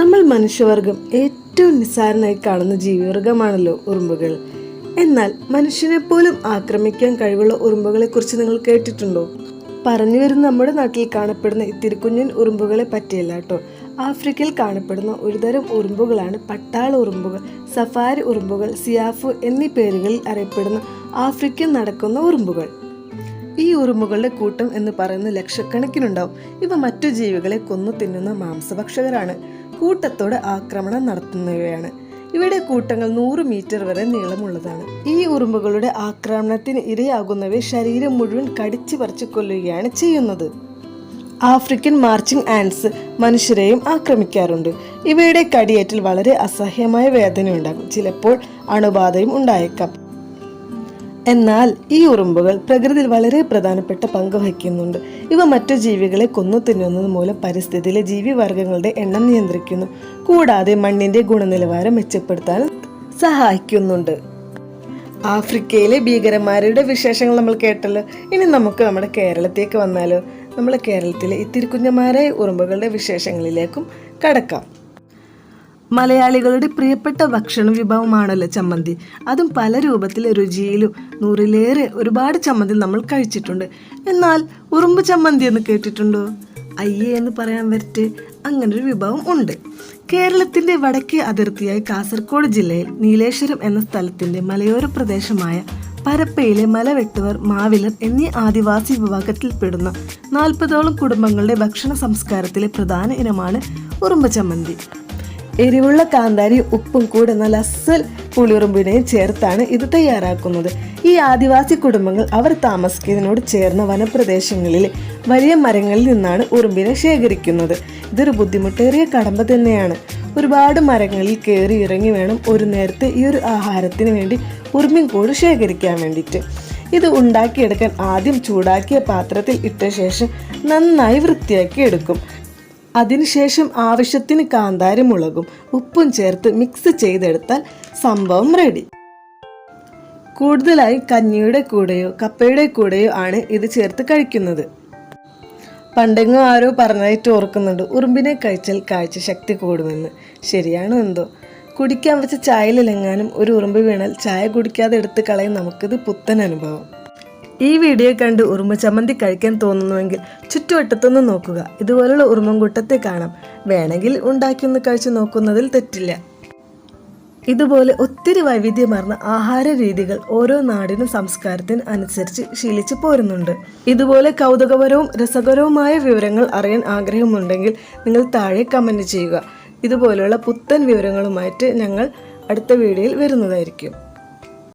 നമ്മൾ മനുഷ്യവർഗം ഏറ്റവും നിസ്സാരനായി കാണുന്ന ജീവിവർഗമാണല്ലോ ഉറുമ്പുകൾ. എന്നാൽ മനുഷ്യനെ പോലും ആക്രമിക്കാൻ കഴിവുള്ള ഉറുമ്പുകളെ കുറിച്ച് നിങ്ങൾ കേട്ടിട്ടുണ്ടോ? പറഞ്ഞു വരുന്ന നമ്മുടെ നാട്ടിൽ കാണപ്പെടുന്ന ഇത്തിരി കുഞ്ഞൻ ഉറുമ്പുകളെ പറ്റിയല്ല കേട്ടോ. ആഫ്രിക്കയിൽ കാണപ്പെടുന്ന ഒരുതരം ഉറുമ്പുകളാണ് പട്ടാള ഉറുമ്പുകൾ സഫാരി ഉറുമ്പുകൾ സിയാഫു എന്നീ പേരുകളിൽ അറിയപ്പെടുന്ന ആഫ്രിക്കൻ നടക്കുന്ന ഉറുമ്പുകൾ. ഈ ഉറുമ്പുകളുടെ കൂട്ടം എന്ന് പറയുന്ന ലക്ഷക്കണക്കിനുണ്ടാവും. ഇവ മറ്റു ജീവികളെ കൊന്നു തിന്നുന്ന മാംസഭക്ഷകരാണ്. കൂട്ടത്തോടെ ആക്രമണം നടത്തുന്നവയാണ്. ഇവയുടെ കൂട്ടങ്ങൾ നൂറ് മീറ്റർ വരെ നീളമുള്ളതാണ്. ഈ ഉറുമ്പുകളുടെ ആക്രമണത്തിന് ഇരയാകുന്നവയെ ശരീരം മുഴുവൻ കടിച്ചു പറിച്ചു കൊല്ലുകയാണ് ചെയ്യുന്നത്. ആഫ്രിക്കൻ മാർച്ചിങ് ആൻഡ്സ് മനുഷ്യരെയും ആക്രമിക്കാറുണ്ട്. ഇവയുടെ കടിയേറ്റിൽ വളരെ അസഹ്യമായ വേദനയുണ്ടാകും. ചിലപ്പോൾ അണുബാധയും ഉണ്ടായേക്കാം. എന്നാൽ ഈ ഉറുമ്പുകൾ പ്രകൃതിയിൽ വളരെ പ്രധാനപ്പെട്ട പങ്ക് വഹിക്കുന്നുണ്ട്. ഇവ മറ്റു ജീവികളെ കൊന്നു തിന്നുന്നത് മൂലം പരിസ്ഥിതിയിലെ ജീവിവർഗങ്ങളുടെ എണ്ണം നിയന്ത്രിക്കുന്നു. കൂടാതെ മണ്ണിന്റെ ഗുണനിലവാരം മെച്ചപ്പെടുത്താൻ സഹായിക്കുന്നുണ്ട്. ആഫ്രിക്കയിലെ ഭീകരന്മാരുടെ വിശേഷങ്ങൾ നമ്മൾ കേട്ടല്ലോ. ഇനി നമുക്ക് നമ്മുടെ കേരളത്തേക്ക് വന്നാലോ? നമ്മുടെ കേരളത്തിലെ ഇത്തിരി കുഞ്ഞന്മാരായ ഉറുമ്പുകളുടെ വിശേഷങ്ങളിലേക്കും കടക്കാം. മലയാളികളുടെ പ്രിയപ്പെട്ട ഭക്ഷണ വിഭവമാണല്ലോ ചമ്മന്തി. അതും പല രൂപത്തിൽ രുചിയിലും നൂറിലേറെ ഒരുപാട് ചമ്മന്തി നമ്മൾ കഴിച്ചിട്ടുണ്ട്. എന്നാൽ ഉറുമ്പ് ചമ്മന്തി എന്ന് കേട്ടിട്ടുണ്ടോ? അയ്യേ എന്ന് പറയാൻ വരട്ടെ. അങ്ങനൊരു വിഭവം ഉണ്ട്. കേരളത്തിന്റെ വടക്കേ അതിർത്തിയായ കാസർഗോഡ് ജില്ലയിൽ നീലേശ്വരം എന്ന സ്ഥലത്തിന്റെ മലയോര പ്രദേശമായ പരപ്പയിലെ മലവെട്ടവർ മാവിലർ എന്നീ ആദിവാസി വിഭാഗത്തിൽപ്പെടുന്ന നാൽപ്പതോളം കുടുംബങ്ങളുടെ ഭക്ഷണ സംസ്കാരത്തിലെ പ്രധാന ഇനമാണ് ഉറുമ്പ് ചമ്മന്തി. എരിവുള്ള കാന്താരി ഉപ്പും കൂടെ നല്ല അസൽ പുളിയുറുമ്പിനെയും ചേർത്താണ് ഇത് തയ്യാറാക്കുന്നത്. ഈ ആദിവാസി കുടുംബങ്ങൾ അവർ താമസിക്കുന്നതിനോട് ചേർന്ന വനപ്രദേശങ്ങളിൽ വലിയ മരങ്ങളിൽ നിന്നാണ് ഉറുമ്പിനെ ശേഖരിക്കുന്നത്. ഇതൊരു ബുദ്ധിമുട്ടേറിയ കടമ്പ തന്നെയാണ്. ഒരുപാട് മരങ്ങളിൽ കയറി ഇറങ്ങി വേണം ഒരു നേരത്തെ ഈ ഒരു ആഹാരത്തിന് വേണ്ടി ഉറുമ്പിൻ കൂട് ശേഖരിക്കാൻ വേണ്ടിയിട്ട്. ഇത് ഉണ്ടാക്കിയെടുക്കാൻ ആദ്യം ചൂടാക്കിയ പാത്രത്തിൽ ഇട്ട ശേഷം നന്നായി വൃത്തിയാക്കി എടുക്കും. അതിനുശേഷം ആവശ്യത്തിന് കാന്താരി മുളകും ഉപ്പും ചേർത്ത് മിക്സ് ചെയ്തെടുത്താൽ സംഭവം റെഡി കൂടുതലായി കഞ്ഞിയുടെ കൂടെയോ കപ്പയുടെ കൂടെയോ ആണ് ഇത് ചേർത്ത് കഴിക്കുന്നത്. പണ്ടെങ്ങും ആരോ പറഞ്ഞതായിട്ട് ഓർക്കുന്നുണ്ട് ഉറുമ്പിനെ കഴിച്ചാൽ കാഴ്ച ശക്തി കൂടുമെന്ന്. ശരിയാണോ എന്തോ? കുടിക്കാൻ വെച്ച ചായയിലെങ്ങാനും ഒരു ഉറുമ്പ് വീണാൽ ചായ കുടിക്കാതെ എടുത്ത് കളയും നമുക്കിത് പുത്തൻ അനുഭവം. ഈ വീഡിയോ കണ്ട് ഉറുമ്പ് ചമ്മന്തി കഴിക്കാൻ തോന്നുന്നുവെങ്കിൽ ചുറ്റുവട്ടത്തൊന്ന് നോക്കുക. ഇതുപോലുള്ള ഉറുമ്പൻകുട്ടത്തെ കാണാം. വേണമെങ്കിൽ ഉണ്ടാക്കിയൊന്ന് കഴിച്ചു നോക്കുന്നതിൽ തെറ്റില്ല. ഇതുപോലെ ഒത്തിരി വൈവിധ്യമാർന്ന ആഹാര രീതികൾ ഓരോ നാടിനും സംസ്കാരത്തിന് അനുസരിച്ച് ശീലിച്ചു പോരുന്നുണ്ട്. ഇതുപോലെ കൗതുകപരവും രസകരവുമായ വിവരങ്ങൾ അറിയാൻ ആഗ്രഹമുണ്ടെങ്കിൽ നിങ്ങൾ താഴെ കമന്റ് ചെയ്യുക. ഇതുപോലെയുള്ള പുത്തൻ വിവരങ്ങളുമായിട്ട് ഞങ്ങൾ അടുത്ത വീഡിയോയിൽ വരുന്നതായിരിക്കും.